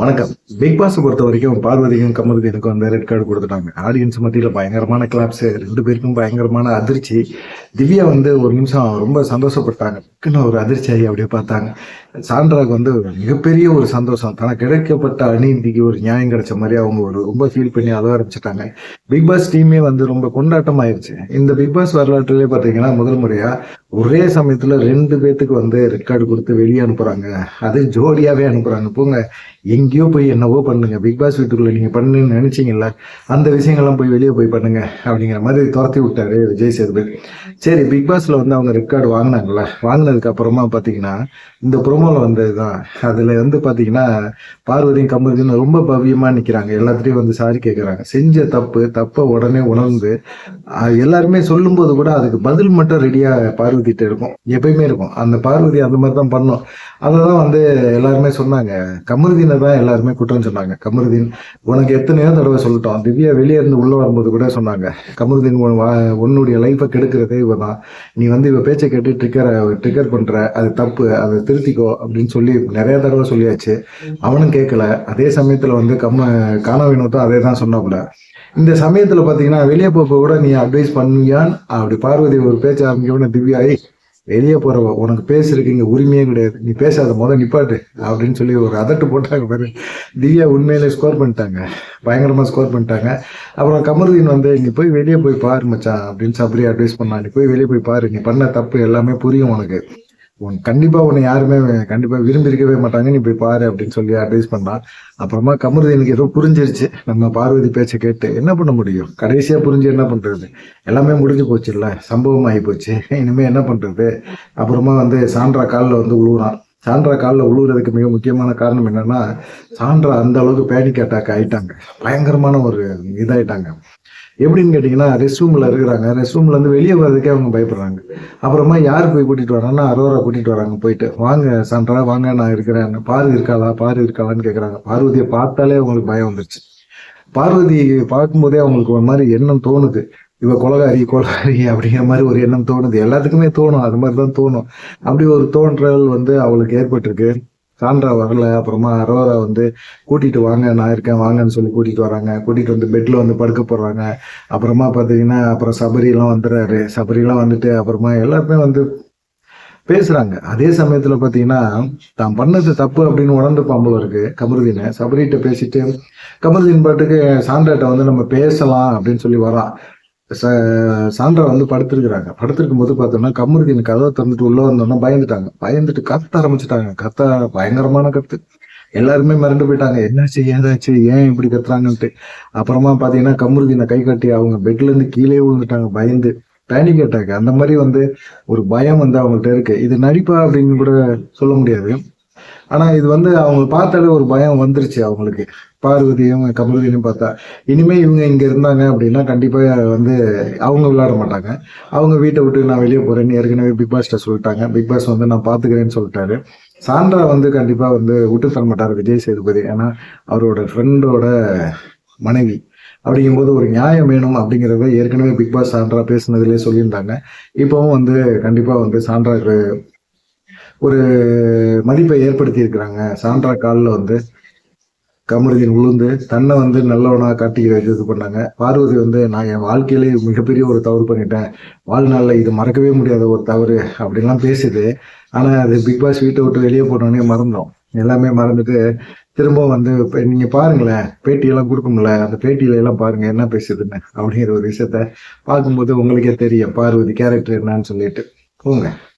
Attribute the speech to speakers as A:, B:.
A: வணக்கம். Big pass பொறுத்த வரைக்கும் பார்வதிக்கும் கமருதீனுக்கும் அந்த ரெட் கார்டு கொடுத்துட்டாங்க. ஆடியன்ஸ் மத்தியில் பயங்கரமான கிளாப்ஸ் ரெண்டு பேருக்கும் பயங்கரமான அதிர்ச்சி. திவ்யா வந்து ஒரு நிமிஷம் ரொம்ப சந்தோஷப்பட்டாங்க. டக்குன்னு ஒரு அதிர்ச்சி ஆகி அப்படியே பார்த்தாங்க. சாண்ட்ராக்கு வந்து ஒரு மிகப்பெரிய ஒரு சந்தோஷம். தனக்கு கிடைக்கப்பட்ட அநீதிக்கு ஒரு நியாயம் கிடைச்ச மாதிரி அவங்க ஒரு ரொம்ப ஃபீல் பண்ணி அழ ஆரம்பிச்சிட்டாங்க. பிக் பாஸ் டீமே வந்து ரொம்ப கொண்டாட்டம் ஆயிடுச்சு இந்த பிக் பாஸ் வரலாற்றுலேயே பார்த்தீங்கன்னா முதல் முறையா ஒரே சமயத்துல ரெண்டு பேத்துக்கு வந்து ரெக்கார்டு கொடுத்து வெளியே அனுப்புறாங்க. அது ஜோடியாவே அனுப்புறாங்க. போங்க எங்கேயோ போய் என்னவோ பண்ணுங்க. பிக் பாஸ் வீட்டுக்குள்ள நீங்க பண்ணுன்னு நினைச்சீங்கல்ல அந்த விஷயங்கள்லாம் போய் வெளியே போய் பண்ணுங்க அப்படிங்கிற மாதிரி துரத்தி விட்டாரு விஜய் சேதுபதி. சரி பிக் பாஸ்ல வந்து அவங்க ரெக்கார்டு வாங்கினாங்கல்ல வாங்கினதுக்கு அப்புறமா பாத்தீங்கன்னா இந்த வந்தது தான் அதில் வந்து பார்த்தீங்கன்னா பார்வதியும் கமருதியும் ரொம்ப பவியமாக நிற்கிறாங்க எல்லாத்துலேயும் வந்து சாரி கேட்குறாங்க செஞ்ச தப்பு தப்பை உடனே உணர்ந்து எல்லாருமே சொல்லும்போது கூட அதுக்கு பதில் மட்டும் ரெடியாக பார்வதிட்டு இருக்கும். எப்பயுமே இருக்கும். அந்த பார்வதி அந்த மாதிரி தான் பண்ணோம். அதை தான் வந்து எல்லாருமே சொன்னாங்க. கமருதீனை தான் எல்லாருமே குற்றம் சொன்னாங்க. கமருதீன் உனக்கு எத்தனையோ தடவை சொல்லிட்டோம். திவ்யா வெளியே இருந்து உள்ளே வரும்போது கூட சொன்னாங்க. கமருதீன் உன்னுடைய லைஃபை கெடுக்கிறதே இவ தான் நீ வந்து இவ பேச்சை கேட்டு ட்ரிக்கரை ட்ரிக்கர் பண்ணுற அது தப்பு. அதை திருத்திக்கோ. அப்படின்னு சொல்லி நிறைய தடவை சொல்லியாச்சு. அவனும் கேட்கல அதே சமயத்துல வந்து கம்ம காண வினோத்தும் அதே தான் சொன்னாப்புல இந்த சமயத்துல பாத்தீங்கன்னா வெளியே போக கூட நீ அட்வைஸ் பண்ணுவியான் அப்படி பார்வதி ஒரு பேச்ச ஆரம்பிக்கணும் உடனே "ஏய், வெளியே போறவ உனக்கு பேசுறதுக்கு இங்க உரிமையே கிடையாது. நீ பேசாத முத நிப்பாட்டு அப்படின்னு சொல்லி ஒரு அதட்டு போட்டாங்க பாரு. திவ்யா உண்மையிலே ஸ்கோர் பண்ணிட்டாங்க. பயங்கரமா ஸ்கோர் பண்ணிட்டாங்க. அப்புறம் கமருதீன் வந்து நீ போய் வெளியே போய் பாரு மச்சான் அப்படின்னு சபரி அட்வைஸ் பண்ணா நீ போய் வெளியே போய் பாரு. நீ பண்ண தப்பு எல்லாமே புரியும் உனக்கு. உன் கண்டிப்பா உன்னை யாருமே கண்டிப்பா விரும்பி இருக்கவே மாட்டாங்க. நீ போய் பாரு அப்படின்னு சொல்லி அட்வைஸ் பண்ணான் அப்புறமா கமருது எனக்கு ஏதோ புரிஞ்சிருச்சு. நம்ம பார்வதி பேச்சை கேட்டு என்ன பண்ண முடியும்? கடைசியா புரிஞ்சு என்ன பண்றது? எல்லாமே முடிஞ்சு போச்சுல்ல சம்பவம் ஆகி போச்சு. இனிமே என்ன பண்றது? அப்புறமா வந்து சான்றா காலில் வந்து உழுவுறான். சான்றா காலில் உழுவுறதுக்கு மிக முக்கியமான காரணம் என்னன்னா சான்றா அந்த அளவுக்கு பேனிக் அட்டாக் ஆயிட்டாங்க. பயங்கரமான ஒரு இதாயிட்டாங்க. எப்படின்னு கேட்டிங்கன்னா ரெஸ்ட் ரூமில் இருக்கிறாங்க. ரெஸ்ட் ரூம்ல இருந்து வெளியே வர்றதுக்கே அவங்க பயப்படுறாங்க. அப்புறமா யார் போய் கூட்டிகிட்டு வராங்கன்னா அரோரா கூட்டிகிட்டு வராங்க போயிட்டு. வாங்க சன்றா வாங்க நான் இருக்கிறேன். பாரு இருக்காளா? பாரு இருக்காளான்னு கேட்குறாங்க பார்வதியை பார்த்தாலே அவங்களுக்கு பயம் வந்துருச்சு. பார்வதி பார்க்கும்போதே அவங்களுக்கு ஒரு மாதிரி எண்ணம் தோணுது. இவ கொலகாரி கொலகாரி அப்படிங்கிற மாதிரி ஒரு எண்ணம் தோணுது. எல்லாத்துக்குமே தோணும். அது மாதிரி தான் தோணும். அப்படி ஒரு தோன்றல் வந்து அவளுக்கு ஏற்பட்டிருக்கு. சாண்ட்ரா வரல அப்புறமா அரோரா வந்து கூட்டிட்டு வாங்க நான் இருக்கேன் வாங்கன்னு சொல்லி கூட்டிட்டு வராங்க. கூட்டிட்டு வந்து பெட்ல வந்து படுக்க போடுறாங்க அப்புறமா பார்த்தீங்கன்னா அப்புறம் சபரிலாம் வந்துடுறாரு. சபரிலாம் வந்துட்டு அப்புறமா எல்லாருமே வந்து பேசுறாங்க. அதே சமயத்துல பாத்தீங்கன்னா தான் பண்ணது தப்பு அப்படின்னு உணர்ந்து பாம்புல இருக்கு கமருதீனை. சபரிட்ட பேசிட்டு கமருதீன் பாட்டுக்கு சாண்டாட்ட வந்து நம்ம பேசலாம் அப்படின்னு சொல்லி வரான். ச- சாண்ட்ரா வந்து படுத்திருக்கிறாங்க. படுத்திருக்கும் போது பார்த்தோம்னா கமருதீன் கதவை திறந்துட்டு உள்ள வந்தோம்னா பயந்துட்டாங்க. பயந்துட்டு கத்த ஆரம்பிச்சிட்டாங்க. கத்த பயங்கரமான கத்து. எல்லாருமே மிரண்டு போயிட்டாங்க. என்னாச்சு ஏதாச்சு ஏன் இப்படி கத்துறாங்கன்ட்டு? அப்புறமா பாத்தீங்கன்னா கமருதீனை கை கட்டி அவங்க பெட்ல இருந்து கீழே விழுந்துட்டாங்க. பயந்து பேனிக் அட்டாக் அந்த மாதிரி வந்து ஒரு பயம் வந்து அவங்கள்ட்ட இருக்கு. இது நடிப்பா அப்படின்னு கூட சொல்ல முடியாது. ஆனா இது வந்து அவங்க பார்த்தாலே ஒரு பயம் வந்துருச்சு அவங்களுக்கு. பார்வதியும் கமலதியும் பார்த்தா இனிமே இவங்க இங்க இருந்தாங்க அப்படின்னா கண்டிப்பா வந்து அவங்க விளையாட மாட்டாங்க. அவங்க வீட்டை விட்டு நான் வெளியே போறேன்னு ஏற்கனவே பிக் பாஸ்ட சொல்லிட்டாங்க. பிக் பாஸ் வந்து நான் பாத்துக்கிறேன்னு சொல்லிட்டாரு. சாண்ட்ரா வந்து கண்டிப்பா வந்து விட்டு தர மாட்டார் விஜய் சேதுபதி. ஏன்னா அவரோட ஃப்ரெண்டோட மனைவி. அப்படிங்கும்போது ஒரு நியாயம் வேணும் அப்படிங்கிறத ஏற்கனவே பிக் பாஸ் சாண்ட்ரா பேசுனதுலேயே சொல்லியிருந்தாங்க. இப்போவும் வந்து கண்டிப்பாக வந்து சாண்ட்ராக்கு ஒரு மதிப்பை ஏற்படுத்தி இருக்கிறாங்க சாண்ட்ரா காலில் வந்து கமருதீன் உளுந்து தன்னை வந்து நல்லவனாக காட்டிக்கிற இது பண்ணாங்க. பார்வதி வந்து நான் என் வாழ்க்கையிலே மிகப்பெரிய ஒரு தவறு பண்ணிட்டேன். வாழ்நாளில் இது மறக்கவே முடியாத ஒரு தவறு அப்படின்லாம் பேசுது. ஆனால் அது பிக் பாஸ் வீட்டை விட்டு வெளியே போனோடனே மறந்தோம். எல்லாமே மறந்துட்டு திரும்ப வந்து இப்போ நீங்கள் பாருங்களேன் பேட்டியெல்லாம் கொடுக்கும்ல அந்த பேட்டியில எல்லாம் பாருங்கள் என்ன பேசுதுன்னு அப்படிங்கிற ஒரு விஷயத்த பார்க்கும்போது உங்களுக்கே தெரியும் பார்வதி கேரக்டர் என்னன்னு சொல்லிட்டு. போங்க.